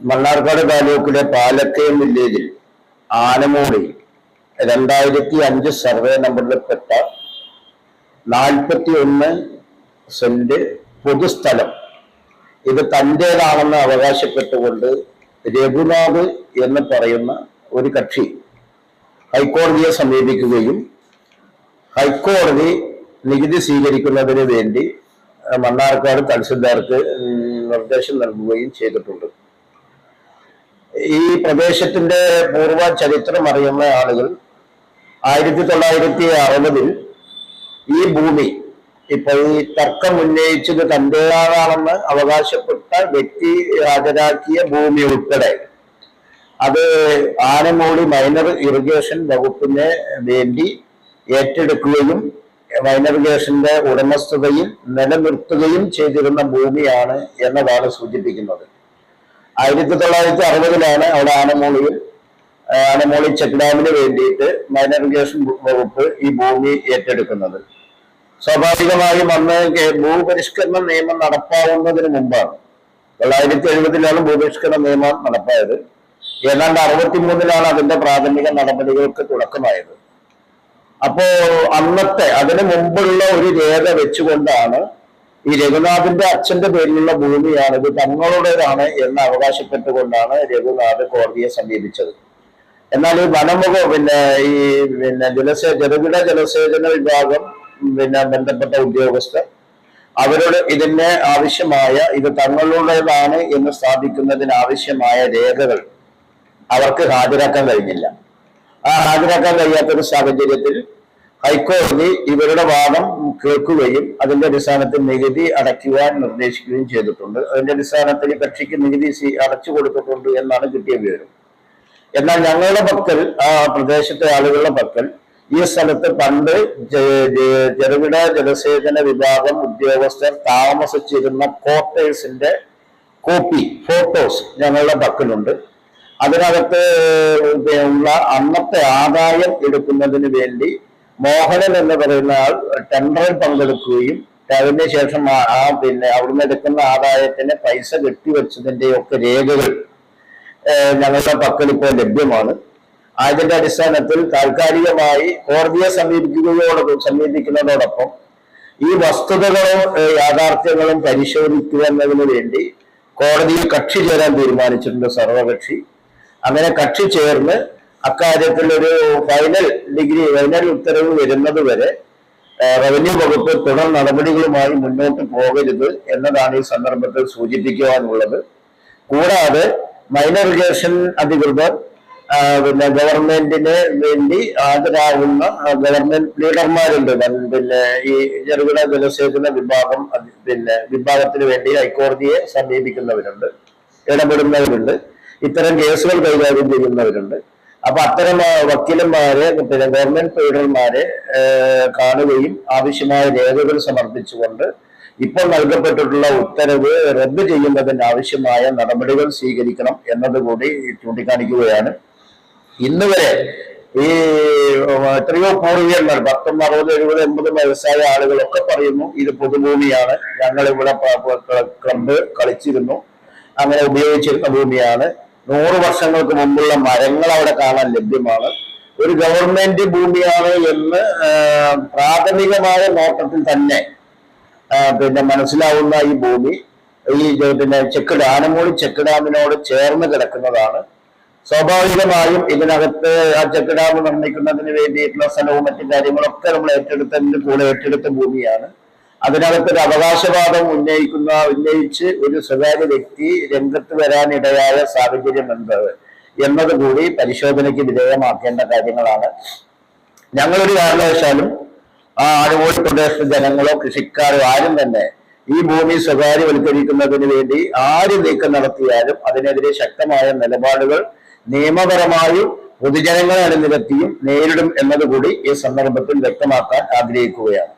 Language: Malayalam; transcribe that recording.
മണ്ണാർക്കാട് താലൂക്കിലെ പാലക്കയം വില്ലേജിൽ ആനമൂടി രണ്ടായിരത്തി അഞ്ച് സർവേ നമ്പറിൽപ്പെട്ട നാൽപ്പത്തി ഒന്ന് സെന്റ് പൊതുസ്ഥലം. ഇത് തന്റേതാണെന്ന് അവകാശപ്പെട്ടുകൊണ്ട് രഘുനാഥ് എന്ന് പറയുന്ന ഒരു കക്ഷി ഹൈക്കോടതിയെ സമീപിക്കുകയും ഹൈക്കോടതി നികുതി സ്വീകരിക്കുന്നതിന് വേണ്ടി മണ്ണാർക്കാട് തഹസിൽദാർക്ക് നിർദ്ദേശം നൽകുകയും ചെയ്തിട്ടുണ്ട്. ഈ പ്രദേശത്തിന്റെ പൂർവ ചരിത്രം അറിയുന്ന ആളുകൾ ആയിരത്തി തൊള്ളായിരത്തി അറുപതിൽ ഈ ഭൂമി ഇപ്പൊ ഈ തർക്കം ഉന്നയിച്ചത് തന്റേതാണെന്ന് അവകാശപ്പെട്ട വ്യക്തി ഹാജരാക്കിയ ഭൂമി ഉൾപ്പെടെ. അത് ആനമൂടി മൈനർ ഇറിഗേഷൻ വകുപ്പിന് വേണ്ടി ഏറ്റെടുക്കുകയും ഇറിഗേഷന്റെ ഉടമസ്ഥതയിൽ നിലനിർത്തുകയും ചെയ്തിരുന്ന ഭൂമിയാണ് എന്നതാണ് സൂചിപ്പിക്കുന്നത്. ആയിരത്തി തൊള്ളായിരത്തി അറുപതിലാണ് അവിടെ ആനമൂളിയിൽ ആനമോളി ആനമൂളി ചെക്ക് ഡാമിന് വേണ്ടിയിട്ട് മൈനറിഗേഷൻ വകുപ്പ് ഈ ഭൂമി ഏറ്റെടുക്കുന്നത്. സ്വാഭാവികമായും അന്ന് ഭൂപരിഷ്കരണ നിയമം നടപ്പാവുന്നതിന് മുമ്പാണ്. തൊള്ളായിരത്തി എഴുപതിലാണ് ഭൂപരിഷ്കരണ നിയമം നടപ്പായത്. ഏതാണ്ട് അറുപത്തിമൂന്നിലാണ് അതിന്റെ പ്രാഥമിക നടപടികൾക്ക് തുടക്കമായത്. അപ്പോ അന്നത്തെ അതിനു മുമ്പുള്ള ഒരു രേഖ വെച്ചുകൊണ്ടാണ് ഈ രഘുനാഥിന്റെ അച്ഛന്റെ പേരിലുള്ള ഭൂമിയാണ് ഇത് തങ്ങളുടേതാണ് എന്ന് അവകാശപ്പെട്ടുകൊണ്ടാണ് രഘുനാഥ് കോടതിയെ സമീപിച്ചത്. എന്നാൽ ഈ വനമുഖ പിന്നെ ഈ പിന്നെ ജലസേ ചെറുകിട ജലസേചന വിഭാഗം പിന്നെ ബന്ധപ്പെട്ട ഉദ്യോഗസ്ഥർ അവരോട് ഇതിന് ആവശ്യമായ ഇത് തങ്ങളുടേതാണ് എന്ന് സ്ഥാപിക്കുന്നതിന് ആവശ്യമായ രേഖകൾ അവർക്ക് ഹാജരാക്കാൻ കഴിഞ്ഞില്ല. ആ ഹാജരാക്കാൻ കഴിയാത്തൊരു സാഹചര്യത്തിൽ ഹൈക്കോടതി ഇവരുടെ വാദം കേൾക്കുകയും അതിന്റെ അടിസ്ഥാനത്തിൽ നികുതി അടയ്ക്കുവാൻ നിർദ്ദേശിക്കുകയും ചെയ്തിട്ടുണ്ട്. അതിന്റെ അടിസ്ഥാനത്തിൽ കക്ഷിക്ക് നികുതി അടച്ചു കൊടുത്തിട്ടുണ്ട് എന്നാണ് കിട്ടിയ വിവരം. എന്നാൽ ഞങ്ങളുടെ പക്കൽ ആ പ്രദേശത്തെ ആളുകളുടെ പക്കൽ ഈ സ്ഥലത്ത് പണ്ട് ചെറുകിട ജലസേചന വിഭാഗം ഉദ്യോഗസ്ഥർ താമസിച്ചിരുന്ന ക്വാർട്ടേഴ്സിന്റെ കോപ്പി ഫോട്ടോസ് ഞങ്ങളുടെ പക്കലുണ്ട്. അതിനകത്ത് ഉള്ള അന്നത്തെ ആദായം എടുക്കുന്നതിന് വേണ്ടി മോഹനൻ എന്ന് പറയുന്ന ആൾ ടെൻഡറിൽ പങ്കെടുക്കുകയും അതിന് ശേഷം ആ- പിന്നെ അവിടുന്ന് എടുക്കുന്ന ആദായത്തിന് പൈസ കെട്ടിവെച്ചതിന്റെ ഒക്കെ രേഖകൾ ഞങ്ങളുടെ പക്കൽ ഇപ്പോൾ ലഭ്യമാണ്. അതിന്റെ അടിസ്ഥാനത്തിൽ താൽക്കാലികമായി കോടതിയെ സമീപിക്കുകയോട് സമീപിക്കുന്നതോടൊപ്പം ഈ വസ്തുതകളും യാഥാർത്ഥ്യങ്ങളും പരിശോധിക്കുന്നതിന് വേണ്ടി കോടതിയിൽ കക്ഷി ചേരാൻ തീരുമാനിച്ചിട്ടുണ്ട് സർവകക്ഷി. അങ്ങനെ കക്ഷി ചേർന്ന് അക്കാര്യത്തിൽ ഒരു ഫൈനൽ ഡിഗ്രി ഫൈനൽ ഉത്തരവ് വരുന്നത് വരെ റവന്യൂ വകുപ്പ് തുടർ നടപടികളുമായി മുന്നോട്ട് പോകരുത് എന്നതാണ് ഈ സന്ദർഭത്തിൽ സൂചിപ്പിക്കുവാനുള്ളത്. കൂടാതെ മൈനർ ഇറിഗേഷൻ അധികൃതർ പിന്നെ ഗവൺമെന്റിന് വേണ്ടി ഹാജരാകുന്ന ഗവൺമെന്റ് ലീഡർമാരുണ്ട്. പിന്നെ ഈ ചെറുകിട ജലസേചന വിഭാഗം പിന്നെ വിഭാഗത്തിന് വേണ്ടി ഹൈക്കോടതിയെ സമീപിക്കുന്നവരുണ്ട് ഇടപെടുന്നവരുണ്ട്. ഇത്തരം കേസുകൾ കൈകാര്യം ചെയ്യുന്നവരുണ്ട്. അപ്പൊ അത്തരം വക്കീലന്മാര് പിന്നെ ഗവൺമെന്റ് ലീഡർമാരെ കാണുകയും ആവശ്യമായ രേഖകൾ സമർപ്പിച്ചുകൊണ്ട് ഇപ്പോൾ നൽകപ്പെട്ടിട്ടുള്ള ഉത്തരവ് റദ്ദ് ചെയ്യുന്നതിന് ആവശ്യമായ നടപടികൾ സ്വീകരിക്കണം എന്നതുകൂടി ചൂണ്ടിക്കാണിക്കുകയാണ്. ഇന്ന് വരെ ഈ എത്രയോ പൂർവികന്മാർ പത്തും അറുപത് എഴുപത് എൺപത് വയസ്സായ ആളുകളൊക്കെ പറയുന്നു ഇത് പൊതുഭൂമിയാണ്. ഞങ്ങൾ ഇവിടെ കണ്ട് കളിച്ചിരുന്നു. അങ്ങനെ ഉപയോഗിച്ചിരുന്ന ഭൂമിയാണ്. നൂറ് വർഷങ്ങൾക്ക് മുമ്പുള്ള മരങ്ങൾ അവിടെ കാണാൻ ലഭ്യമാണ്. ഒരു ഗവൺമെന്റ് ഭൂമിയാണ് എന്ന് പ്രാഥമികമായ നോട്ടത്തിൽ തന്നെ പിന്നെ മനസ്സിലാവുന്ന ഈ ഭൂമി ഈ പിന്നെ ചെക്ക് ആനമൂടി ചെക്ക് ഡാമിനോട് ചേർന്ന് കിടക്കുന്നതാണ്. സ്വാഭാവികമായും ഇതിനകത്ത് ആ ചെക്ക് ഡാം നിർമ്മിക്കുന്നതിന് വേണ്ടിയിട്ടുള്ള സ്ഥലവും മറ്റു കാര്യങ്ങളൊക്കെ നമ്മൾ ഏറ്റെടുത്തതിന്റെ കൂടെ ഏറ്റെടുത്ത ഭൂമിയാണ്. അതിനകത്ത് ഒരു അവകാശവാദം ഉന്നയിക്കുന്ന ഉന്നയിച്ച് ഒരു സ്വകാര്യ വ്യക്തി രംഗത്ത് വരാനിടയായ സാഹചര്യം എന്ത് എന്നത് കൂടി പരിശോധനയ്ക്ക് വിധേയമാക്കേണ്ട കാര്യങ്ങളാണ്. ഞങ്ങളൊരു കാരണവശാലും ആ ആലുവോട് പ്രദേശത്തെ ജനങ്ങളോ കൃഷിക്കാരോ ആരും തന്നെ ഈ ഭൂമി സ്വകാര്യവൽക്കരിക്കുന്നതിന് വേണ്ടി ആര് നീക്കം നടത്തിയാലും അതിനെതിരെ ശക്തമായ നിലപാടുകൾ നിയമപരമായും പൊതുജനങ്ങളെ അണിനിരത്തിയും നേരിടും എന്നതുകൂടി ഈ സന്ദർഭത്തിൽ വ്യക്തമാക്കാൻ ആഗ്രഹിക്കുകയാണ്.